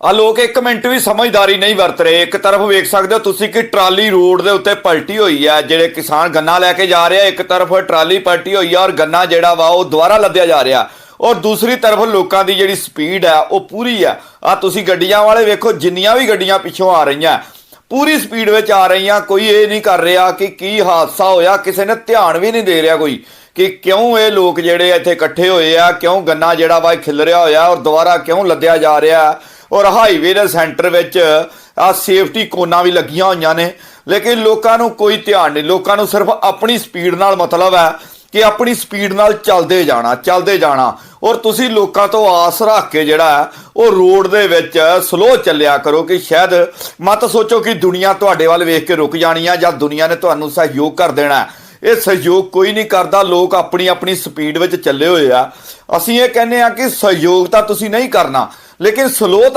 ਆ ਲੋਕ ਇੱਕ ਮਿੰਟ ਵੀ ਸਮਝਦਾਰੀ ਨਹੀਂ ਵਰਤ ਰਹੇ। ਇੱਕ ਤਰਫ ਵੇਖ ਸਕਦੇ ਹੋ ਤੁਸੀਂ ਕਿ ਟਰਾਲੀ ਰੋਡ ਦੇ ਉੱਤੇ ਪਲਟੀ ਹੋਈ ਹੈ, ਜਿਹੜੇ ਕਿਸਾਨ ਗੰਨਾ ਲੈ ਕੇ ਜਾ ਰਿਹਾ, ਇੱਕ ਤਰਫ ਟਰਾਲੀ ਪਲਟੀ ਹੋਈ ਆ ਔਰ ਗੰਨਾ ਜਿਹੜਾ ਵਾ ਉਹ ਦੁਬਾਰਾ ਲੱਦਿਆ ਜਾ ਰਿਹਾ। ਔਰ ਦੂਸਰੀ ਤਰਫ ਲੋਕਾਂ ਦੀ ਜਿਹੜੀ ਸਪੀਡ ਹੈ, ਉਹ ਪੂਰੀ ਹੈ। ਆ ਤੁਸੀਂ ਗੱਡੀਆਂ ਵਾਲੇ ਵੇਖੋ, ਜਿੰਨੀਆਂ ਵੀ ਗੱਡੀਆਂ ਪਿੱਛੋਂ ਆ ਰਹੀਆਂ, ਪੂਰੀ ਸਪੀਡ ਵਿੱਚ ਆ ਰਹੀਆਂ, ਕੋਈ ਇਹ ਨਹੀਂ ਕਰ ਰਿਹਾ ਕਿ ਕੀ ਹਾਦਸਾ ਹੋਇਆ, ਕਿਸੇ ਨੇ ਧਿਆਨ ਵੀ ਨਹੀਂ ਦੇ ਰਿਹਾ ਕੋਈ ਕਿ ਕਿਉਂ ਇਹ ਲੋਕ ਜਿਹੜੇ ਇੱਥੇ ਇਕੱਠੇ ਹੋਏ ਆ, ਕਿਉਂ ਗੰਨਾ ਜਿਹੜਾ ਵਾ ਖਿਲ ਰਿਹਾ ਹੋਇਆ ਔਰ ਦੁਬਾਰਾ ਕਿਉਂ ਲੱਦਿਆ ਜਾ ਰਿਹਾ। ਔਰ ਹਾਈਵੇ ਦੇ ਸੈਂਟਰ ਵਿੱਚ, ਆ ਸੇਫਟੀ ਕੋਨਾਂ ਵੀ ਲੱਗੀਆਂ ਹੋਈਆਂ ਨੇ। ਲੇਕਿਨ ਲੋਕਾਂ ਨੂੰ ਕੋਈ ਧਿਆਨ ਨਹੀਂ। ਲੋਕਾਂ ਨੂੰ ਸਿਰਫ ਆਪਣੀ ਸਪੀਡ ਨਾਲ ਮਤਲਬ ਹੈ ਕਿ ਆਪਣੀ ਸਪੀਡ ਨਾਲ ਚੱਲਦੇ ਜਾਣਾ ਚੱਲਦੇ ਜਾਣਾ। ਔਰ ਤੁਸੀਂ ਲੋਕਾਂ ਤੋਂ ਆਸ ਰੱਖ ਕੇ ਜਿਹੜਾ ਉਹ ਰੋਡ ਦੇ ਵਿੱਚ ਸਲੋ ਚੱਲਿਆ ਕਰੋ ਕਿ ਸ਼ਾਇਦ ਮਤ ਸੋਚੋ ਕਿ ਦੁਨੀਆ ਤੁਹਾਡੇ ਵੱਲ ਵੇਖ ਕੇ ਰੁਕ ਜਾਣੀ ਆ ਜਾਂ ਦੁਨੀਆ ਨੇ ਤੁਹਾਨੂੰ ਸਹਿਯੋਗ ਕਰ ਦੇਣਾ ਇਹ ਸਹਿਯੋਗ ਕੋਈ ਨਹੀਂ ਕਰਦਾ। ਲੋਕ ਆਪਣੀ ਆਪਣੀ ਸਪੀਡ ਵਿੱਚ ਚੱਲੇ ਹੋਏ ਆ। ਅਸੀਂ ਇਹ ਕਹਿੰਦੇ ਆ ਕਿ ਸਹਿਯੋਗ ਤਾਂ ਤੁਸੀਂ ਨਹੀਂ ਕਰਨਾ। ਲੇਕਿਨ ਸਲੋ ਤਾਂ